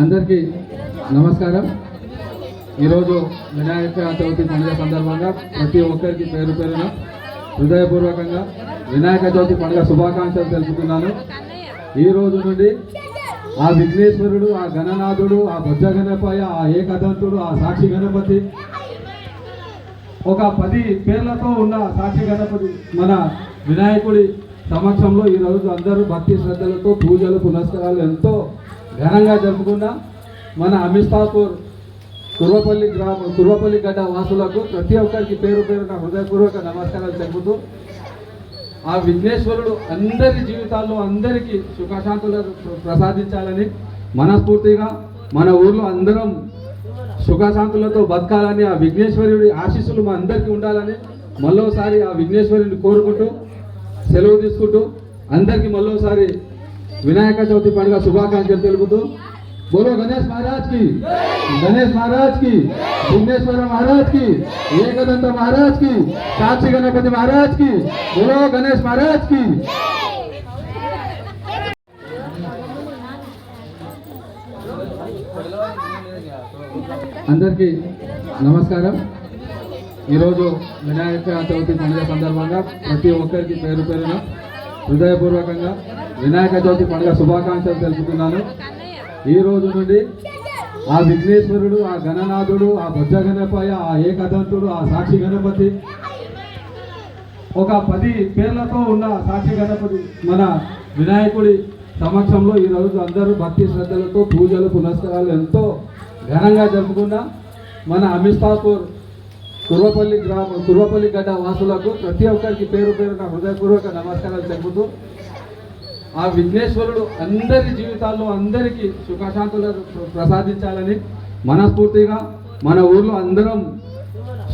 అందరికీ నమస్కారం. ఈరోజు వినాయక చవితి పండుగ సందర్భంగా ప్రతి ఒక్కరికి పేరు పేరున హృదయపూర్వకంగా వినాయక చవితి పండుగ శుభాకాంక్షలు తెలుపుతున్నాను. ఈ రోజు నుండి ఆ విఘ్నేశ్వరుడు ఆ గణనాథుడు ఆ బొజ్జ గణపయ్య ఆ ఏకదంతుడు ఆ సాక్షి గణపతి ఒక పది పేర్లతో ఉన్న సాక్షి గణపతి మన వినాయకుడి సమక్షంలో ఈ అందరూ భక్తి శ్రద్ధలతో పూజలు పునస్కారాలు ఎంతో ఘనంగా జరుపుకున్న మన అమిస్తాపూర్ కుర్వపల్లి గ్రామ కుర్వపల్లి గడ్డ వాసులకు ప్రతి ఒక్కరికి పేరు పేరున హృదయపూర్వక నమస్కారాలు తెలుపుతూ ఆ విఘ్నేశ్వరుడు అందరి జీవితాల్లో అందరికీ సుఖశాంతులు ప్రసాదించాలని మనస్ఫూర్తిగా మన ఊర్లో అందరం సుఖశాంతులతో బతకాలని ఆ విఘ్నేశ్వరుడి ఆశీస్సులు మా అందరికీ ఉండాలని మళ్ళోసారి ఆ విఘ్నేశ్వరుని కోరుకుంటూ సెలవు తీసుకుంటూ అందరికీ మళ్ళోసారి వినాయక చవితి పండుగ శుభాకాంక్షలు తెలుపుతూ బోలో గణేష్ మహారాజ్కి గణేష్ మహారాజ్కి భువనేశ్వర మహారాజ్కి ఏకదంత మహారాజ్కి సాక్షి గణపతి మహారాజ్కి బోలో గణేష్ మహారాజ్కి అందరికీ నమస్కారం. ఈరోజు వినాయక చవితి పండుగ సందర్భంగా ప్రతి ఒక్కరికి పేరు పేరున హృదయపూర్వకంగా వినాయక చవితి పండుగ శుభాకాంక్షలు తెలుపుతున్నాను. ఈ రోజు నుండి ఆ విఘ్నేశ్వరుడు ఆ గణనాథుడు ఆ బొజ్జ గణపయ్య ఆ ఏకదంతుడు ఆ సాక్షి గణపతి ఒక పది పేర్లతో ఉన్న సాక్షి గణపతి మన వినాయకుడి సమక్షంలో ఈ అందరూ భక్తి శ్రద్ధలతో పూజలు పునస్కారాలు ఎంతో ఘనంగా జరుపుకున్న మన అమిస్తాపూర్ కుర్వపల్లి గ్రామ కుర్వపల్లి గడ్డ వాసులకు ప్రతి ఒక్కరికి పేరు పేరున హృదయపూర్వక నమస్కారాలు తెలుపుతూ ఆ విఘ్నేశ్వరుడు అందరి జీవితాల్లో అందరికీ సుఖశాంతులు ప్రసాదించాలని మనస్ఫూర్తిగా మన ఊర్లో అందరం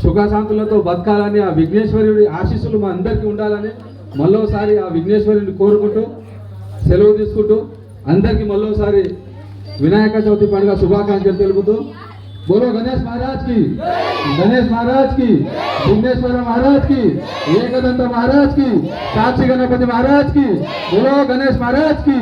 సుఖశాంతులతో బతకాలని ఆ విఘ్నేశ్వరుడి ఆశీస్సులు మా అందరికీ ఉండాలని మళ్ళోసారి ఆ విఘ్నేశ్వరుని కోరుకుంటూ సెలవు తీసుకుంటూ అందరికీ మళ్ళోసారి వినాయక చవితి పండుగ శుభాకాంక్షలు తెలుపుతూ బోలో గణేష్ మహారాజ్కి గణేష్ మహారాజ్కి విఘ్నేశ్వర మహారాజ్కి ఏకదంత మహారాజ్కి సాక్షి గణపతి మహారాజ్కి బోలో గణేష్ మహారాజ్కి